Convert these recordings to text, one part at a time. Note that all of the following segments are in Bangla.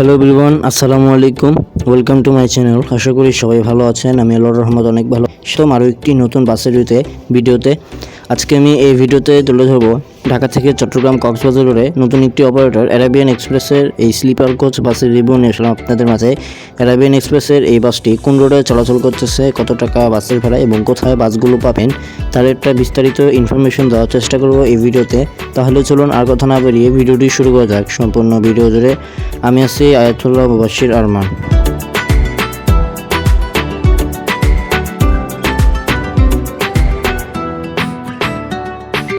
হ্যালো এভরিওয়ান, আসসালামু আলাইকুম। ওয়েলকাম টু মাই চ্যানেল আশা করি সবাই ভালো আছেন। আমি আল্লাহর রহমত অনেক ভালো। সেরকম আরও একটি নতুন বাসের ভিডিওতে ভিডিওতে। আজকে আমি এই ভিডিওতে তুলে ধরবো ঢাকা থেকে চট্টগ্রাম কক্সবাজার রোডে নতুন একটি অপারেটর অ্যারাবিয়ান এক্সপ্রেসের এই স্লিপার কোচ বাসের রিভিউ নিয়ে আসলাম আপনাদের মাঝে। অ্যারাবিয়ান এক্সপ্রেসের এই বাসটি কোন রোডে চলাচল করতেছে, কত টাকা বাসের ভাড়া এবং কোথায় বাসগুলো পাবেন? তার একটা বিস্তারিত ইনফরমেশন দেওয়ার চেষ্টা করব এই ভিডিওতে। তাহলে চলুন আর কথা না বেরিয়ে ভিডিওটি শুরু করা যাক। সম্পূর্ণ ভিডিও জুড়ে আমি আছি আয়াতুল্লাহ মুবাশির আরমান।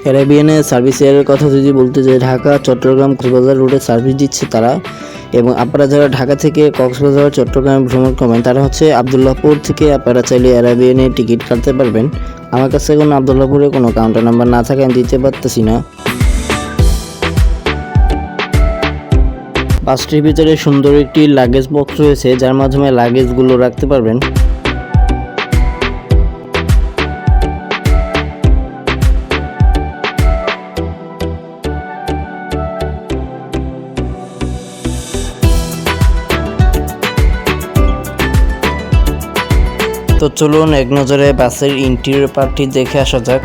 ক্যারিবিয়ানের সার্ভিস এয়ারের কথা যদি বলতে যাই, ঢাকা, চট্টগ্রাম, কক্সবাজার রুটে সার্ভিস দিচ্ছে তারা। এবং আপনারা যারা ঢাকা থেকে কক্সবাজার চট্টগ্রাম ভ্রমণ করবেন, তারা হচ্ছে আবদুল্লাহপুর থেকে আপনারা চাইলে অ্যারাবিয়ানে টিকিট কাটতে পারবেন। আমার কাছে কোনো আবদুল্লাহপুরে কোনো কাউন্টার নাম্বার না থাকে আমি দিতে পারতেছি না। বাসটির ভিতরে সুন্দর একটি লাগেজ বক্স রয়েছে, যার মাধ্যমে লাগেজগুলো রাখতে পারবেন। তো চলুন এক নজরে বাসের ইন্টেরিয়র পার্টটি দেখে আসা যাক।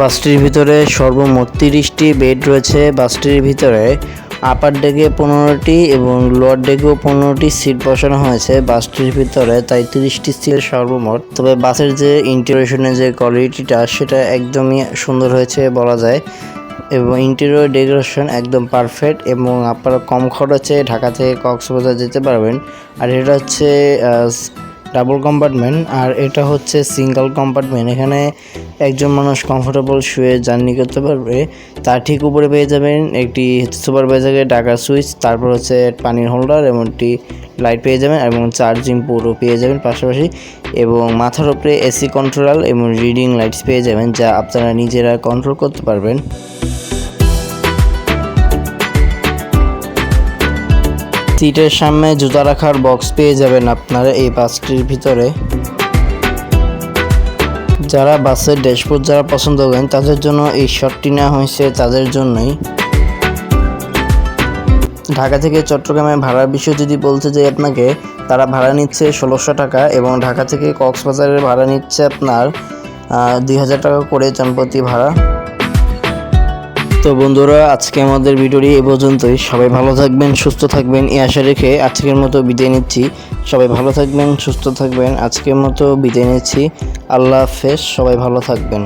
বাসটির ভিতরে সর্বমোট তিরিশটি বেড রয়েছে। বাসটির ভিতরে আপার ডেকে পনেরোটি এবং লোয়ার ডেকেও পনেরোটি সিট বসানো হয়েছে। বাসটির ভিতরে তাই তিরিশটি সিট সর্বমোট। তবে বাসের যে ইন্টেরিয়রেশনের যে কোয়ালিটিটা সেটা একদমই সুন্দর হয়েছে বলা যায়। এবং ইন্টেরিয়র ডেকোরেশন একদম পারফেক্ট এবং আপনারা কম খরচে ঢাকা থেকে কক্সবাজার যেতে পারবেন। আর এটা হচ্ছে ডাবল কম্পার্টমেন্ট আর এটা হচ্ছে সিঙ্গেল কম্পার্টমেন্ট। এখানে একজন মানুষ কমফোর্টেবল শুয়ে জার্নি করতে পারবে। তার ঠিক উপরে পেয়ে যাবেন একটি সুপারভাইজারের ডাকা সুইচ তারপর হচ্ছে পানির হোল্ডার এবং একটি লাইট পেয়ে যাবেন এবং চার্জিং পোর্টও পেয়ে যাবেন পাশাপাশি এবং মাথার উপরে এসি কন্ট্রোল এবং রিডিং লাইটস পেয়ে যাবেন যা আপনারা নিজেরা কন্ট্রোল করতে পারবেন। সিটের সামনে জুতা রাখার বক্স পেয়ে যাবেন আপনারা এই বাসটির ভিতরে। যারা বাসের ড্যাশবোর্ড যারা পছন্দ করেন, তাদের জন্য এই শটটি নেওয়া হয়েছে তাদের জন্যই। ঢাকা থেকে চট্টগ্রামে ভাড়ার বিষয় যদি বলতে যাই আপনাকে, তারা ভাড়া নিচ্ছে ষোলোশো টাকা এবং ঢাকা থেকে কক্সবাজারের ভাড়া নিচ্ছে আপনার দুই হাজার টাকা করে জনপ্রতি ভাড়া। তো বন্ধুরা, আজকে আমাদের ভিডিওটি এ পর্যন্তই। সবাই ভালো থাকবেন, সুস্থ থাকবেন, এই আশা রেখে আজকের মতো বিদায় নিচ্ছি। সবাই ভালো থাকবেন, সুস্থ থাকবেন, আজকের মতো বিদায় নিচ্ছি। আল্লাহ হাফেজ, সবাই ভালো থাকবেন।